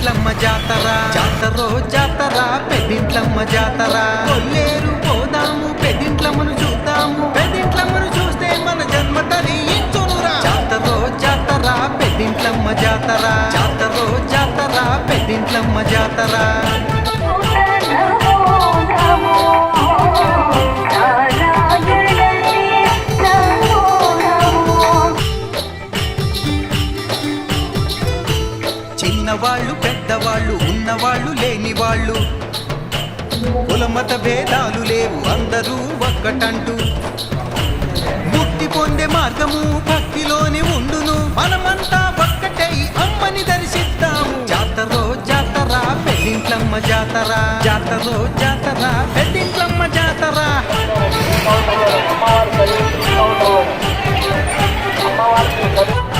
పెద్దింట్లమ్మ జాతర. జాతరో జాతర పెదింట్లమ్మ జాతర. కొల్లేరు పోదాము పెదింట్లమ్మను చూద్దాము. పెదింట్లమ్మను చూస్తే మన జన్మ తరించునురా జాతరో జాతర పెదింట్లమ్మ జాతర. జాతరో జాతర పెదింట్లమ్మ జాతర. వాళ్ళు లేని వాళ్ళు. కులమత భేదాలు లేవు అందరూ ఒక్కటంటూ. ముక్తి పొందే మార్గము భక్తిలోనే ఉండును. మనమంతా ఒక్కటై అమ్మని దర్శిస్తాము జాతరో జాతర పెద్దింట్లమ్మ జాతర. జాతరో జాతర పెద్దింట్లమ్మ జాతర. ఎర్ర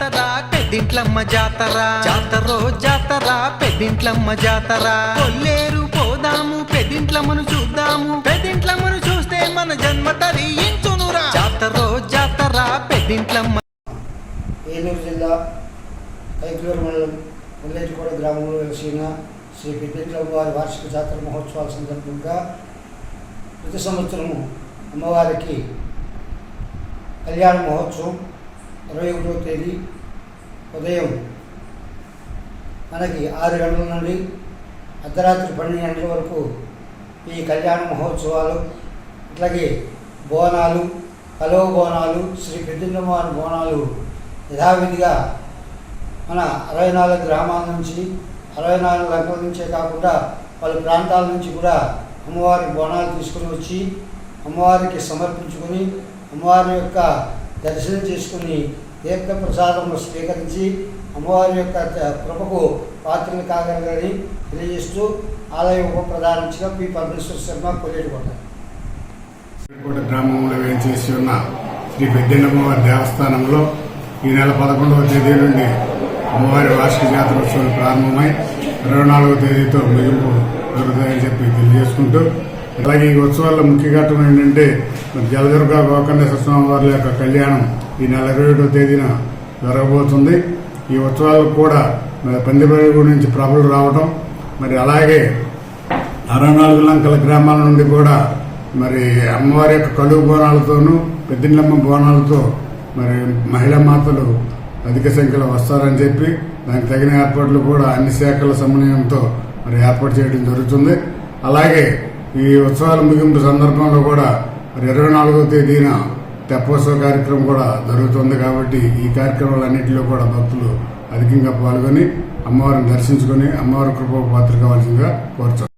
జాతర పెద్దింట్లమ్మ జాతర. జాతరో జాతర పెద్దింట్లమ్మ జాతర. కొల్లేరు పోదాము పెద్దింట్లమ్మను చూద్దాము. పెద్దింట్లమ్మను చూస్తే మన జన్మ తరించునురా. జాతరో జాతర పెద్దింట్లమ్మ ఏలూరు జిల్లా కైకూరు మండలం ముల్లేటిగూడ గ్రామంలో వెలిసిన శ్రీ పెద్దింట్లమ్మ వారి వార్షిక జాతర మహోత్సవాల సందర్భంగా ప్రతి సంవత్సరము అమ్మవారికి కళ్యాణ మహోత్సవం. ఇరవై ఒకటో తేదీ ఉదయం మనకి ఆరు గంటల నుండి అర్ధరాత్రి పన్నెండు గంటల వరకు ఈ కళ్యాణ మహోత్సవాలు అట్లాగే బోనాలు కలువ బోనాలు శ్రీ పెద్దమ్మ బోనాలు యథావిధిగా మన అరవై నాలుగు గ్రామాల నుంచి అరవై నాలుగు లంకల నుంచే కాకుండా పలు ప్రాంతాల నుంచి కూడా అమ్మవారి బోనాలు తీసుకుని వచ్చి అమ్మవారికి సమర్పించుకొని అమ్మవారి యొక్క దర్శనం చేసుకుని తీర్థ ప్రసాదము స్వీకరించి అమ్మవారి యొక్క కృపకు పాత్రలు కాగలగని తెలియజేస్తూ ఆలయ ఉప ప్రధానించిన పి. పరమేశ్వర శర్మ కొల్లేటికోట గ్రామంలో గ్రామంలో వేయించేసి ఉన్న శ్రీ పెద్దెన్నమ్మవారి దేవస్థానంలో ఈ నెల పదకొండవ తేదీ నుండి అమ్మవారి వార్షిక జాతరోత్సవం ప్రారంభమై ఇరవై నాలుగవ తేదీతో ముగింపు జరుగుతాయని చెప్పి తెలియజేసుకుంటూ అలాగే ఈ ఉత్సవాల్లో ముఖ్య ఘట్టం ఏంటంటే మరి జలదుర్గ గోకర్ణేశ్వర స్వామి వారి యొక్క కళ్యాణం ఈ నెల ఇరవై తేదీన జరగబోతుంది. ఈ ఉత్సవాలకు కూడా మరి పందిపల్లి నుంచి ప్రభలు రావటం మరి అలాగే అరవై నాలుగు లంకల గ్రామాల నుండి కూడా మరి అమ్మవారి యొక్క కలువు బోనాలతోనూ పెద్దిళ్ళమ్మ బోనాలతో మరి మహిళా మాతలు అధిక సంఖ్యలో వస్తారని చెప్పి దానికి తగిన ఏర్పాట్లు కూడా అన్ని శాఖల సమన్వయంతో మరి ఏర్పాటు చేయడం జరుగుతుంది. అలాగే ఈ ఉత్సవాల ముగింపు సందర్భంలో కూడా మరి ఇరవై నాలుగవ తేదీన తెప్పోత్సవ కార్యక్రమం కూడా జరుగుతుంది కాబట్టి ఈ కార్యక్రమాలన్నింటిలో కూడా భక్తులు అధికంగా పాల్గొని అమ్మవారిని దర్శించుకొని అమ్మవారి కృప పాత్ర కావాల్సిందిగా కోరుతారు